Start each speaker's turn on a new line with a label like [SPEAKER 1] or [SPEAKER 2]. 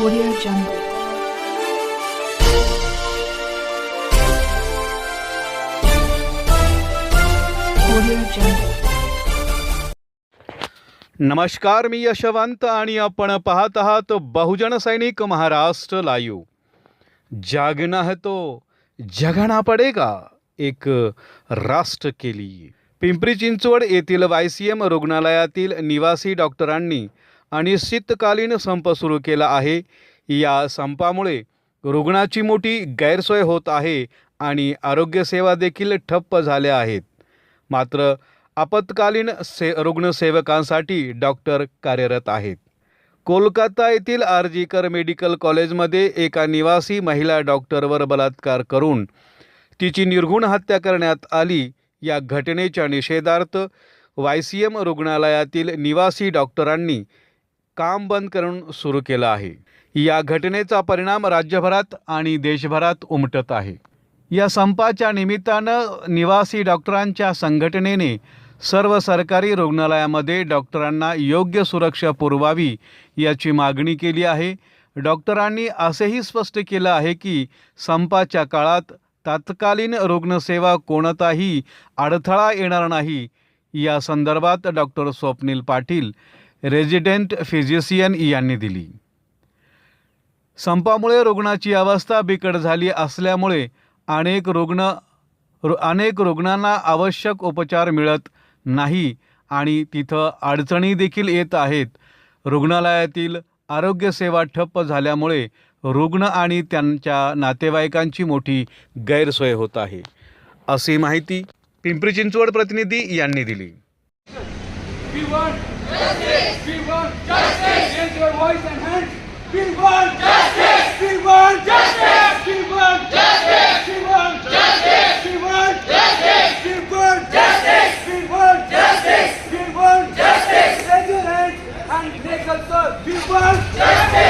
[SPEAKER 1] Audio Jungle.
[SPEAKER 2] नमस्कार मी यशवंत आणि आपण पाहत आहात बहुजन सैनिक महाराष्ट्र लाईव्ह. जागना है तो जगना पडेगा एक राष्ट्र के लिए. पिंपरी चिंचवड येथील वाय सी एम रुग्णालयातील निवासी डॉक्टरांनी अनिश्चितकालीन संप सुरू केला आहे. या संपामुळे रुग्णाची मोठी गैरसोय होत आहे आणि आरोग्यसेवा देखील ठप्प झाल्या आहेत. मात्र आपत्कालीन से रुग्णसेवकांसाठी डॉक्टर कार्यरत आहेत. कोलकाता येथील आरजीकर मेडिकल कॉलेजमध्ये एका निवासी महिला डॉक्टरवर बलात्कार करून तिची निर्घुण हत्या करण्यात आली. या घटनेच्या निषेधार्थ वाय सी एम रुग्णालयातील निवासी डॉक्टरांनी काम बंद करून सुरू केलं आहे. या घटनेचा परिणाम राज्यभरात आणि देशभरात उमटत आहे. या संपाच्या निमित्तानं निवासी डॉक्टरांच्या संघटनेने सर्व सरकारी रुग्णालयामध्ये डॉक्टरांना योग्य सुरक्षा पुरवावी याची मागणी केली आहे. डॉक्टरांनी असेही स्पष्ट केलं आहे की संपाच्या काळात तात्कालीन रुग्णसेवा कोणताही अडथळा येणार नाही. या संदर्भात doctor Swapnil Patil resident physician यांनी दिली. संपामुळे रुग्णाची अवस्था बिकट झाली असल्यामुळे अनेक रुग्ण रु अनेक रुग्णांना आवश्यक उपचार मिळत नाही आणि तिथं अडचणी देखील येत आहेत. रुग्णालयातील आरोग्यसेवा ठप्प झाल्यामुळे रुग्ण आणि त्यांच्या नातेवाईकांची मोठी गैरसोय होत आहे. अशी माहिती पिंपरी चिंचवड प्रतिनिधी यांनी दिली.
[SPEAKER 3] We want justice. We want justice. Raise your voice and hands. We want justice. We want justice. We want justice. We want justice. We want justice. We want justice. We want justice. We want justice. Raise your hands and make a soul. We want justice.